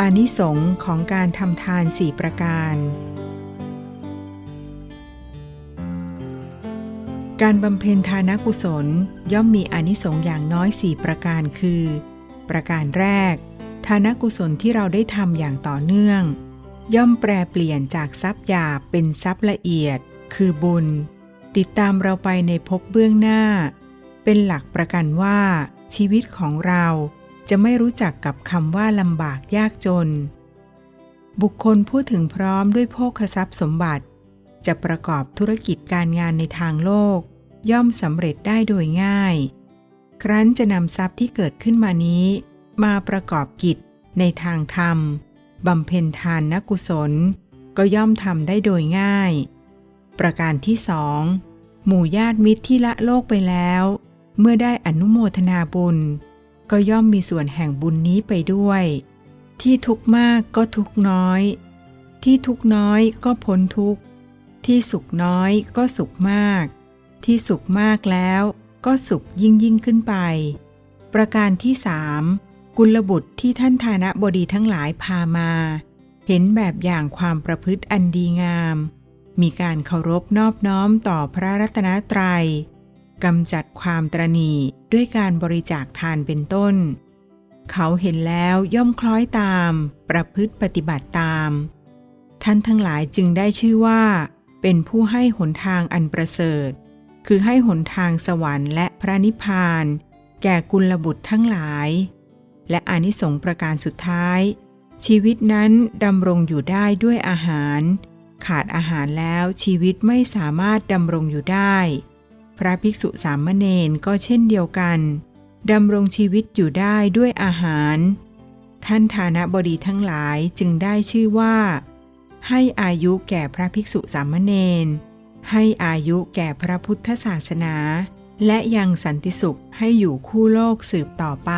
อานิสงส์ของการทำทานสี่ประการ การบำเพ็ญทานกุศลย่อมมีอานิสงส์อย่างน้อยสี่ประการคือ ประการแรก ทานกุศลที่เราได้ทำอย่างต่อเนื่อง ย่อมแปรเปลี่ยนจากทรัพย์หยาบเป็นทรัพย์ละเอียด คือบุญ ติดตามเราไปในภพเบื้องหน้า เป็นหลักประกันว่า ชีวิตของเรา จะไม่รู้จักกับคำว่าลำบากยากจน บุคคลพูดถึงพร้อมด้วยโภคทรัพย์สมบัติ จะประกอบธุรกิจการงานในทางโลก ย่อมสำเร็จได้โดยง่าย ครั้นจะนำทรัพย์ที่เกิดขึ้นมานี้ มาประกอบกิจในทางธรรมบำเพ็ญทานนกุศล ก็ย่อมทำได้โดยง่าย ประการที่สองหมู่ญาติมิตรที่ละโลกไปแล้ว เมื่อได้อนุโมทนาบุญ ก็ย่อมมีส่วนแห่งบุญนี้ไปด้วย ที่ทุกมากก็ทุกน้อย ที่ทุกน้อยก็พ้นทุกที่สุขน้อยก็สุขมาก ที่สุขมากแล้วก็สุขยิ่งยิ่งขึ้นไป ประการที่สามกุลบุตรที่ท่านฐานะบดีทั้งหลายพามา เห็นแบบอย่างความประพฤติอันดีงาม มีการเคารพนอบน้อมต่อพระรัตนตรัย กำจัดความตรณีด้วยการบริจาคทานเป็นต้น เขาเห็นแล้วย่อมคล้อยตาม ประพฤติปฏิบัติตาม ท่านทั้งหลายจึงได้ชื่อว่า เป็นผู้ให้หนทางอันประเสริฐ คือให้หนทางสวรรค์และพระนิพพาน แก่กุลบุตรทั้งหลาย และอนิสงส์ประการสุดท้าย ชีวิตนั้นดำรงอยู่ได้ด้วยอาหาร ขาดอาหารแล้วชีวิตไม่สามารถดำรงอยู่ได้ พระภิกษุสามเณรก็เช่นเดียวกันดำรงชีวิตอยู่ได้ด้วยอาหาร ท่านฐานะบดีทั้งหลายจึงได้ชื่อว่า ให้อายุแก่พระภิกษุสามเณรให้อายุแก่พระพุทธศาสนา และยังสันติสุขให้อยู่คู่โลกสืบต่อไป